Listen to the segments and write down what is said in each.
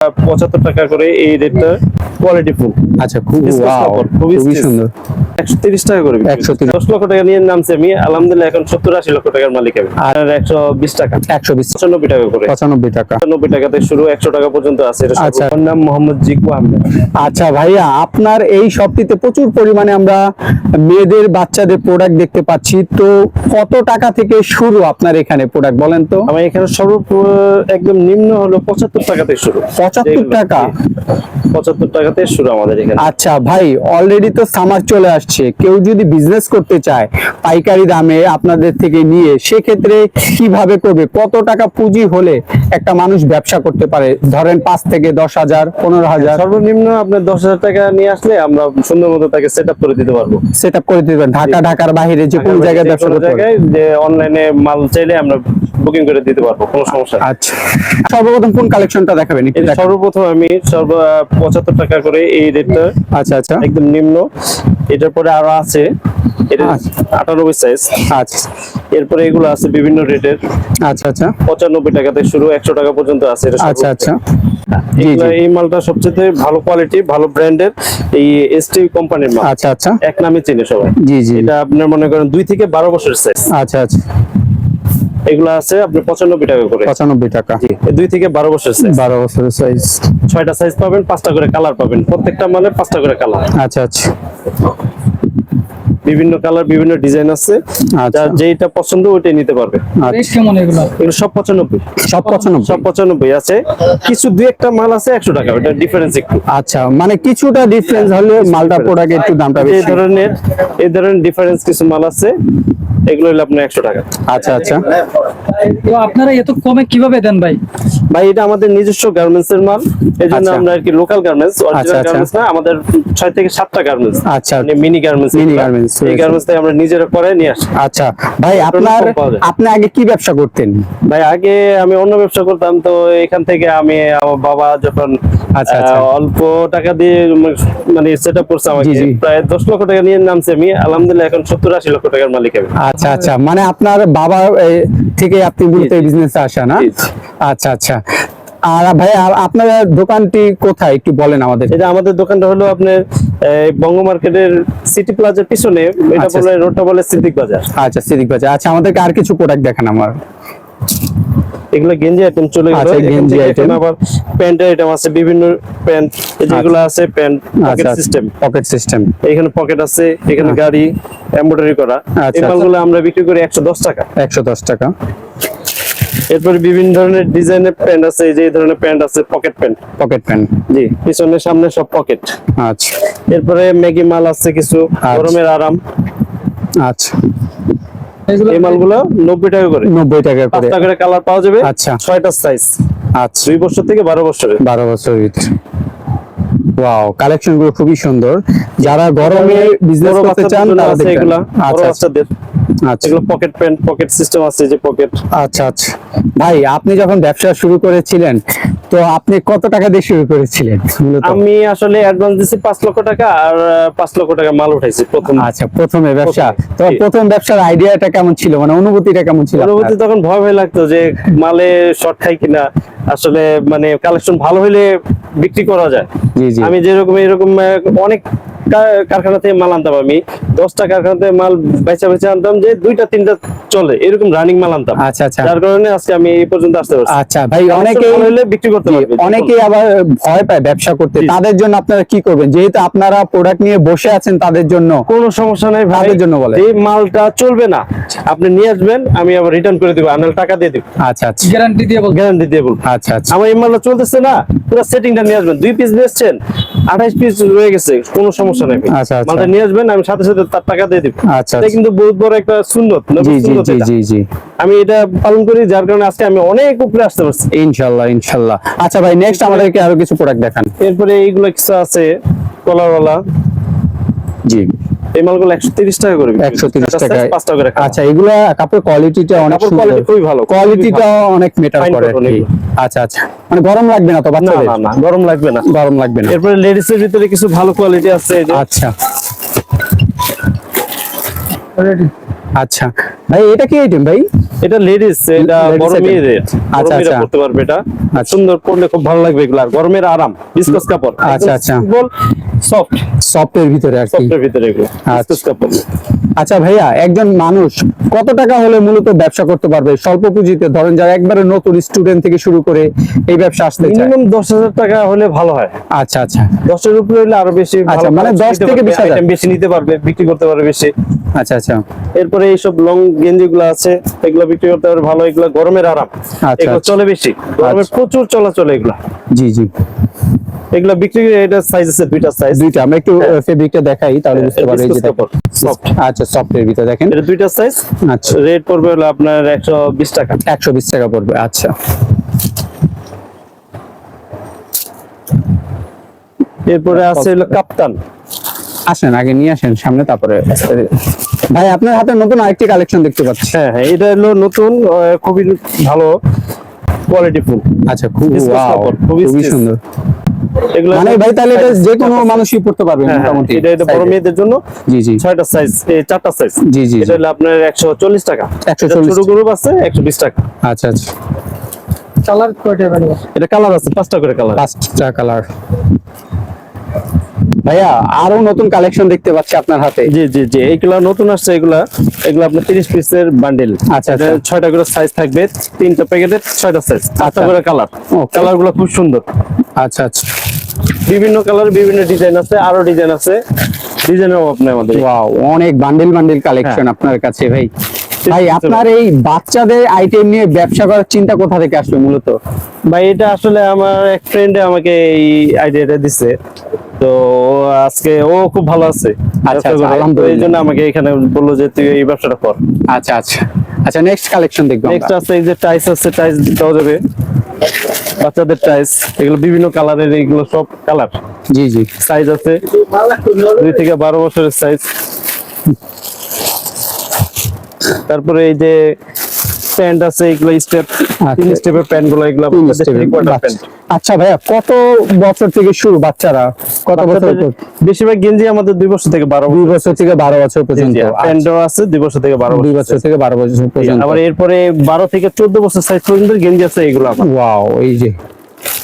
পঁচাত্তর টাকা করে এই রেটটা কোয়ালিটি ফুল আচ্ছা খুব খুবই সুন্দর। একশো তিরিশ টাকা করে 130 লক্ষ টাকা নিয়ে নামছে আমি আলহামদুলিল্লাহ এখন সত্তর আশি লক্ষ টাকার মালিক আমি। আর একশো বিশ টাকা। একশো বিশ। পঁচানব্বই টাকা করে। পঁচানব্বই টাকা। পঁচানব্বই টাকা থেকে শুরু একশো টাকা পর্যন্ত আছে। এটা আচ্ছা। নাম মোহাম্মদ জিকু আহমেদ। আচ্ছা ভাইয়া আপনার এই শপটিতে প্রচুর পরিমাণে আমরা মেয়েদের বাচ্চাদের প্রোডাক্ট দেখতে পাচ্ছি। তো কত টাকা থেকে শুরু আপনার এখানে প্রোডাক্ট বলেন তো? আমার এখানে সর্ব একদম নিম্ন হলো পঁচাত্তর টাকা থেকে শুরু। 75 টাকা? পঁচাত্তর টাকা থেকে শুরু আমাদের এখানে। আচ্ছা ভাই অলরেডি তো সামার চলে আসছে। কেউ যদি বিজনেস করতে চায় পাইকারি দামে আপনাদের থেকে নিয়ে সেক্ষেত্রে কীভাবে করবে? কত টাকা পুঁজি হলে একটা মানুষ ব্যবসা করতে পারে? ধরেন পাঁচ থেকে দশ হাজার পনেরো হাজার। সর্বনিম্ন আপনার দশ হাজার টাকা নিয়ে আসলে আমরা সুন্দর মতো তাকে সেট করে দিতে পারব। সেট করে দিতে পারেন ঢাকা ঢাকার বাইরে যে কোনো জায়গায় ব্যবসা করতে যে অনলাইনে মাল চাইলে আমরা বুকিং করে দিতে পারব কোনো সমস্যা আচ্ছা। সর্বপ্রথম কোন কালেকশনটা দেখাবেন। সর্বপ্রথম আমি সর্ব পঁচাত্তর টাকা করে এই রেটটা আচ্ছা আচ্ছা। একদম নিম্ন। এটার পরে আরও আছে। এটা আচ্ছা। আটানব্বই সাইজ আচ্ছা। এরপরে এগুলো আছে বিভিন্ন রেটের। আচ্ছা আচ্ছা। পঁচানব্বই টাকা থেকে শুরু একশো টাকা পর্যন্ত আছে আচ্ছা আচ্ছা। এই মালটা সবচেয়ে ভালো কোয়ালিটি ভালো ব্র্যান্ডের এই এসটি কোম্পানির মাল। আচ্ছা আচ্ছা। এক নামে চিনে সবাই। জি জি। এটা আপনার মনে করেন দুই থেকে বারো বছর সাইজ আচ্ছা আচ্ছা। এগুলো আছে আপনার পঁচানব্বই টাকা করে। পঁচানব্বই টাকা। দুই থেকে বারো বছর সাইজ বারো বছরের সাইজ ছয়টা সাইজ পাবেন পাঁচটা করে কালার পাবেন। প্রত্যেকটা মানে পাঁচটা করে কালার আচ্ছা আচ্ছা। বিভিন্ন কালার বিভিন্ন ডিজাইন আছে। আচ্ছা। যার যেটা পছন্দ ওইটাই নিতে পারবে। এগুলো? এগুলো সব পঁচানব্বই। সব পঁচানব্বই? সব পঁচানব্বই আছে। কিছু দুই একটা মাল আছে একশো টাকা। ওটা ডিফারেন্স একটু। আচ্ছা মানে কিছুটা ডিফারেন্স হলে মালটা প্রোডাক্ট একটু দামটা এই ধরনের এই ধরনের ডিফারেন্স কিছু মাল আছে। এগুলো হলো আপনার একশো টাকা। আচ্ছা আচ্ছা। তো আপনারা এত কমে কীভাবে দেন ভাই? ভাই এটা আমাদের নিজস্ব গার্মেন্টস এর মাল। এই জন্য আচ্ছা। আমরা আর কি লোকাল গার্মেন্টস অরিজিনাল। গার্মেন্টস না আমাদের ছয় থেকে সাতটা গার্মেন্টস আচ্ছা। মানে মিনি গার্মেন্টস Mini garments এই গার্মেন্টস থেকে আমরা নিজেরা করে নিয়ে আসি। আচ্ছা। ভাই আপনার। আপনি আগে কি ব্যবসা করতেন? ভাই আগে আমি অন্য ব্যবসা করতাম তো এখান থেকে আমি আমার বাবা যখন আচ্ছা, আচ্ছা। অল্প টাকা দিয়ে মানে সেট আপ করছে আমাকে। প্রায় দশ লক্ষ টাকা নিয়ে নামছে আমি। আলহামদুলিল্লাহ এখন সত্তর আশি লক্ষ টাকার মালিক আমি। আচ্ছা আচ্ছা। মানে আপনার বাবা থেকে আপনি মূলত এই বিজনেসে আসা না। আচ্ছা আচ্ছা। আর ভাই আপনার দোকানটি কোথায়? একটু বলেন আমাদের। এটা আমাদের দোকানটা হলো আপনার বঙ্গ মার্কেটের সিটি প্লাজার পিছনে। এটা আচ্ছা। বলে রোডটা বলে সিদ্দিক বাজার। আচ্ছা সিদ্দিক বাজার। আচ্ছা আমাদেরকে আর কিছু প্রোডাক্ট দেখান আমার। এগুলো গেঞ্জি আইটেম চলে গেল আচ্ছা, গেঞ্জি। এখন আবার প্যান্টের আইটেম আছে বিভিন্ন প্যান্ট যেগুলো আছে প্যান্ট পকেট আচ্ছা। সিস্টেম পকেট সিস্টেম এখানে পকেট আছে এখানে গাড়ি এমব্রয়ডারি করা। আচ্ছা, এই মালগুলো আমরা বিক্রি করি একশো দশ টাকা। একশো দশ টাকা। এরপরে বিভিন্ন ধরনের ডিজাইনের প্যান্ট আছে এই যে এই ধরনের প্যান্ট আছে পকেট প্যান্ট পকেট প্যান্ট জি পিছনে সামনে সব পকেট আচ্ছা। এরপরে ম্যাগি মাল আছে কিছু গরমের আরাম। আচ্ছা। এই মালগুলো টাকা করে। নব্বই টাকা করে। পাঁচটা করে কালার পাওয়া যাবে। আচ্ছা। সাইজ আচ্ছা। বছর থেকে বারো বছরের। বারো বছর ভিতরে। ওয়াও কালেকশনগুলো খুবই সুন্দর। যারা গরমে বিজনেস করতে চান তারা দেখবেন। আচ্ছা। বাচ্চাদের। এগুলো পকেট প্যান্ট পকেট সিস্টেম আছে যে পকেট আচ্ছা আচ্ছা। ভাই আপনি যখন ব্যবসা শুরু করেছিলেন তো আপনি কত টাকা দিয়ে শুরু করেছিলেন আমি আসলে অ্যাডভান্স দিছি পাঁচ লক্ষ টাকা আর আহ, পাঁচ লক্ষ টাকা মাল উঠাইছি প্রথম। আচ্ছা প্রথমে ব্যবসা। তো প্রথম ব্যবসার আইডিয়াটা কেমন ছিল? মানে অনুভূতিটা কেমন ছিল আপনার? তখন ভয় ভয় লাগতো যে মালে শর্ট খাই কিনা। আসলে মানে কালেকশন ভালো হলে বিক্রি করা যায়। জি জি। আমি যেরকম এরকম অনেক কারখানা থেকে মাল আনতাম আমি। দশটা কারখানা থেকে মাল বেচা বেচা আনতাম যে দুইটা তিনটা চলে এরকম রানিং মাল আনতাম। আচ্ছা আচ্ছা। যার কারণে আজকে আমি এই পর্যন্ত আসতে পারছি। আচ্ছা ভাই অনেকে হলে বিক্রি করতে পারবে অনেকে আবার ভয় পায় ব্যবসা করতে। তাদের জন্য আপনারা কি করবেন? যেহেতু আপনারা প্রোডাক্ট নিয়ে বসে আছেন তাদের জন্য কোনো সমস্যা নাই ভাইদের জন্য বলে এই মালটা চলবে না। আপনি নিয়ে আসবেন আমি আবার রিটার্ন করে দেব আনাল টাকা দিয়ে দেব। আচ্ছা আচ্ছা। গ্যারান্টি দিয়ে বল গ্যারান্টি দিয়ে বল আচ্ছা আচ্ছা। আমার এই মালটা চলতেছে না পুরো সেটিংটা নিয়ে আসবেন। দুই পিস নিয়েছেন 28 পিস রয়ে গেছে কোনো সমস্যা নাই আচ্ছা, আচ্ছা মালটা নিয়ে আসবেন আমি সাথে সাথে তার টাকা দিয়ে দেব। আচ্ছা এটা আচ্ছা। কিন্তু বহুত বড় একটা সুন্নত জি জি জি জি আমি এটা পালন করি যার কারণে আজকে আমি অনেক উপরে আসতে পারছি। ইনশাআল্লাহ ইনশাআল্লাহ আচ্ছা ভাই নেক্সট আমাদেরকে আরও কিছু প্রোডাক্ট দেখান। এরপরে এইগুলো কিছু আছে কলারওয়ালা জি। এই মালগুলো টাকা করে টাকা করে আচ্ছা এগুলা কাপড় কোয়ালিটিটা অনেক সুন্দর। quality খুবই ভালো, কোয়ালিটিটা অনেক মেটার করে cotton আর কি। এগুলো। আচ্ছা আচ্ছা। মানে গরম লাগবে না তো বাচ্চাদের? না না গরম লাগবে না। গরম লাগবে না। এরপরে লেডিস এর ভিতরে কিছু ভালো কোয়ালিটি আছে আচ্ছা। আচ্ছা। ভাই এটা কি আইটেম ভাই? এটা লেডিস এটা বড় মেয়েদের। আচ্ছা, আচ্ছা। পড়তে পারবে এটা। আচ্ছা। সুন্দর পড়লে খুব ভালো লাগবে এগুলো। গরমের আরাম বিস্কস কাপড়। আচ্ছা, আচ্ছা। সফট সফটের ভিতরে আর কি। ভিতরে আচ্ছা। আচ্ছা ভাইয়া একজন মানুষ কত টাকা হলে মূলত ব্যবসা করতে পারবে? স্বল্প পুঁজিতে ধরেন যারা একবারে নতুন স্টুডেন্ট থেকে শুরু করে এই ব্যবসা আসতে চায়। মিনিমাম দশ হাজার টাকা হলে ভালো হয়। আচ্ছা আচ্ছা। দশের উপরে হলে আরও বেশি আচ্ছা, মানে 10 থেকে 20,000 item বেশি নিতে পারবে বিক্রি করতে পারবে বেশি। আচ্ছা আচ্ছা। এরপরে এইসব লং গেঞ্জি গুলো আছে এগুলো বিক্রি করতে পারবে ভালো এগুলো গরমের আরাম। আচ্ছা, এগুলো আচ্ছা। চলে বেশি। গরমে। প্রচুর চলাচল এগুলো। জি জি। এগুলো বিক্রি এটা সাইজ আছে দুইটা সাইজ দুইটা আমরা একটু ফেব্রিকটা দেখাই তাহলে বুঝতে পারবে এই যে হ্যাঁ। আচ্ছা সফটের ভিতরে দেখেন। এটা দুইটা সাইজ আচ্ছা। রেট পড়বে হলো আপনার একশো বিশ টাকা। একশো বিশ টাকা পড়বে আচ্ছা। এরপরে আছে হলো কাপ্তান। আসেন আগে নিয়ে আসেন সামনে তারপরে। ভাই আপনার হাতে নতুন আরেকটি কালেকশন দেখতে পাচ্ছি। হ্যাঁ হ্যাঁ এটা হলো নতুন খুবই ভালো কোয়ালিটি ফুল। আচ্ছা খুব খুবই সুন্দর। মানে ভাই তাহলে এটা যে কোনো মানুষই পড়তে পারবে হ্যাঁ, হ্যাঁ, মোটামুটি এটা এটা বড় মেয়েদের জন্য জি জি। ছয়টা সাইজ চারটা সাইজ জি, জি, এটা হলো আপনার একশো চল্লিশ টাকা। 140 ছোট গ্রুপ আছে একশো বিশ টাকা। আচ্ছা আচ্ছা। কালার কয়টা ভাই এটা কালার আছে পাঁচটা করে কালার পাঁচটা কালার ভাইয়া আরও নতুন কালেকশন দেখতে পাচ্ছি আপনার হাতে। জি জি জি এইগুলা নতুন আসছে এগুলা এগুলা আপনার তিরিশ পিসের বান্ডেল আচ্ছা, আচ্ছা। ছয়টা করে সাইজ থাকবে তিনটা প্যাকেটের ছয়টা সাইজ আচ্ছা। আটটা করে কালার. কালারগুলো খুব সুন্দর। আচ্ছা আচ্ছা। বিভিন্ন কালার বিভিন্ন ডিজাইন আছে আরও ডিজাইন আছে। আমাদের। ওয়াও অনেক বান্ডেল বান্ডেল কালেকশন হ্যাঁ। আপনার কাছে ভাই। ভাই আপনার এই বাচ্চাদের আইটেম নিয়ে ব্যবসা করার চিন্তা কোথা থেকে আসলো মূলত? ভাই এটা আসলে আমার এক ফ্রেন্ডে আমাকে এই আইডিয়াটা দিছে। তো আজকে ও খুব ভালো আছে। আচ্ছা। এই জন্য আমাকে এখানে বলল যে তুই এই ব্যবসাটা কর। আচ্ছা আচ্ছা। আচ্ছা নেক্সট কালেকশন দেখব নেক্সট আছে এই যে টাইস আছে টাইস দেওয়া যাবে। বাচ্চাদের টাইস এগুলো বিভিন্ন কালারের এগুলো সব কালার জি জি। সাইজ আছে। দুই থেকে বারো বছরের সাইজ তারপরে এই যে প্যান্ট আছে এগুলো স্টেপ তিন আচ্ছা। স্টেপের প্যান্টগুলো এগুলো তিন আচ্ছা ভাইয়া কত বছর থেকে শুরু বাচ্চারা? কত বছর বেশিরভাগ গেঞ্জি আমাদের দুই বছর থেকে বারো দুই বছর। থেকে বারো বছর পর্যন্ত। আচ্ছা, প্যান্টও আছে দুই বছর থেকে বারো দুই বছর থেকে বারো বছর পর্যন্ত। আবার এরপরে বারো থেকে চোদ্দ বছর সাইজ পর্যন্ত গেঞ্জি আছে এগুলো ওয়াও এই যে।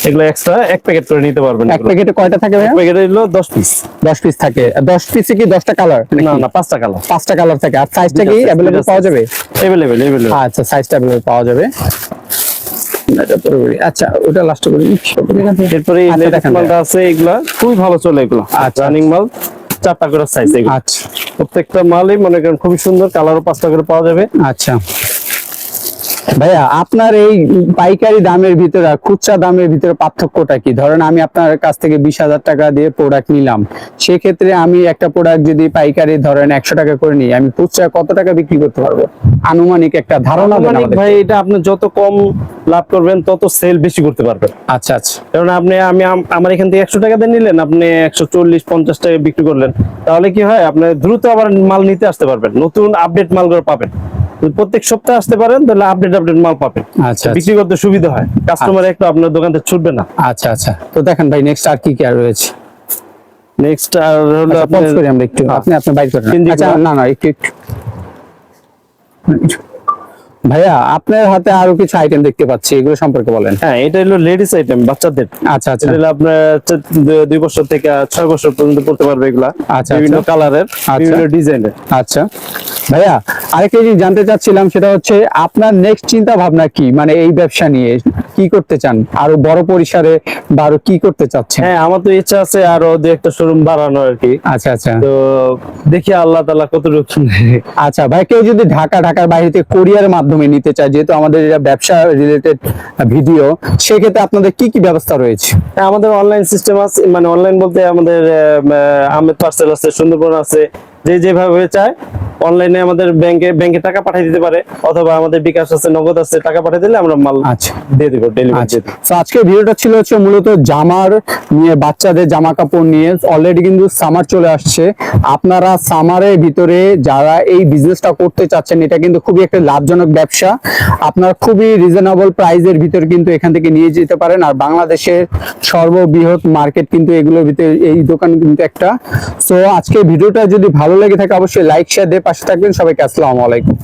এগুলো এক্সট্রা এক প্যাকেট করে নিতে পারবেন এক প্যাকেটে কয়টা থাকে প্যাকেট হলো পিস দশ পিস থাকে। পিসে কি কালার না না কালার কালার থাকে। আর সাইজটা কি দুইটা পাওয়া যাবে? আচ্ছা সাইজটা পাওয়া যাবে। এটা আচ্ছা ওটা লাস্ট করি। এরপরে আচ্ছা, মালটা আছে এগুলা খুবই ভালো চলে এগুলো। আচ্ছা, রানিং মাল চারটা করে সাইজ এগুলো। আচ্ছা। প্রত্যেকটা মালই মনে করেন খুবই সুন্দর কালারও পাঁচটা করে পাওয়া যাবে। আচ্ছা। ভাইয়া আপনার এই পাইকারি দামের ভিতরে খুচরা দামের ভিতরে পার্থক্যটা কি? ধরেন আমি আপনার কাছ থেকে বিশ হাজার টাকা দিয়ে প্রোডাক্ট নিলাম। সেক্ষেত্রে আমি একটা প্রোডাক্ট যদি পাইকারি ধরেন একশো টাকা করে নিই আমি খুচরা কত টাকা বিক্রি করতে পারব? আনুমানিক একটা ধারণা। ভাই এটা আপনি যত কম লাভ করবেন তত সেল বেশি করতে পারবেন। আচ্ছা আচ্ছা। কারণ আপনি আমি আমার এখান থেকে একশো টাকা দিয়ে নিলেন আপনি একশো চল্লিশ পঞ্চাশ টাকা বিক্রি করলেন। তাহলে কি হয় আপনি দ্রুত আবার মাল নিতে আসতে পারবেন নতুন আপডেট মালগুলো পাবেন। প্রত্যেক সপ্তাহে আসতে পারেন তাহলে আপডেট আপডেট মাল পাবেন। আচ্ছা বিক্রি করতে সুবিধা হয়। কাস্টমার একটু আপনার দোকান থেকে ছুটবে না। আচ্ছা আচ্ছা। তো দেখেন ভাই নেক্সট আর কি কি আর রয়েছে? নেক্সট আর হলো আপনি আপনার আমরা একটু। আপনি আপনি বাইর করেন। আচ্ছা না না একটু একটু। ভাইয়া আপনার হাতে আরও কিছু আইটেম দেখতে পাচ্ছি এগুলো সম্পর্কে বলেন। হ্যাঁ এটা হলো লেডিস আইটেম বাচ্চাদের। আচ্ছা আচ্ছা। এটা আপনার দুই বছর থেকে ছয় বছর পর্যন্ত পড়তে পারবে এগুলা। আচ্ছা, বিভিন্ন আচ্ছা। কালারের বিভিন্ন ডিজাইনের। আচ্ছা। ভাইয়া আরেকটা জিনিস জানতে চাচ্ছিলাম সেটা হচ্ছে আপনার নেক্সট চিন্তা ভাবনা কি? মানে এই ব্যবসা নিয়ে কি করতে চান? আরও বড় পরিসরে বা আরও কি করতে চাচ্ছেন? হ্যাঁ আমার তো ইচ্ছা আছে আরও দু একটা শোরুম বাড়ানো আর কি। আচ্ছা আচ্ছা। তো দেখি আল্লাহ তালা কতটুকু। আচ্ছা ভাই কেউ যদি ঢাকা ঢাকার বাইরে থেকে কোরিয়ার মাধ্যমে নিতে চায় যেহেতু আমাদের এটা ব্যবসা রিলেটেড ভিডিও সেক্ষেত্রে আপনাদের কি কি ব্যবস্থা রয়েছে? হ্যাঁ, আমাদের অনলাইন সিস্টেম আছে মানে অনলাইন বলতে আমাদের আহ, আহ, আহমেদ পার্সেল আছে সুন্দরবন আছে যে যেভাবে চায় অনলাইনে আমাদের ব্যাংকে ব্যাংকে টাকা পাঠিয়ে দিতে পারে অথবা আমাদের বিকাশ আছে নগদ আছে টাকা পাঠিয়ে দিলে আমরা মাল আচ্ছা। দিয়ে দিব ডেলিভারি আচ্ছা। তো আজকের ভিডিওটা ছিল হচ্ছে মূলত জামার নিয়ে বাচ্চাদের জামা কাপড় নিয়ে। অলরেডি কিন্তু সামার চলে আসছে। আপনারা সামারের ভিতরে যারা এই বিজনেসটা করতে চাচ্ছেন এটা কিন্তু খুবই একটা লাভজনক ব্যবসা। আপনারা খুবই রিজনেবল প্রাইজের ভিতর কিন্তু এখান থেকে নিয়ে যেতে পারেন। আর বাংলাদেশের সর্ববৃহৎ মার্কেট কিন্তু এগুলোর ভিতরে এই দোকান কিন্তু একটা। সো আজকে ভিডিওটা যদি ভালো লেগে থাকে অবশ্যই লাইক শেয়ার দিয়ে পাশে থাকবেন। সবাইকে আসসালামু আলাইকুম।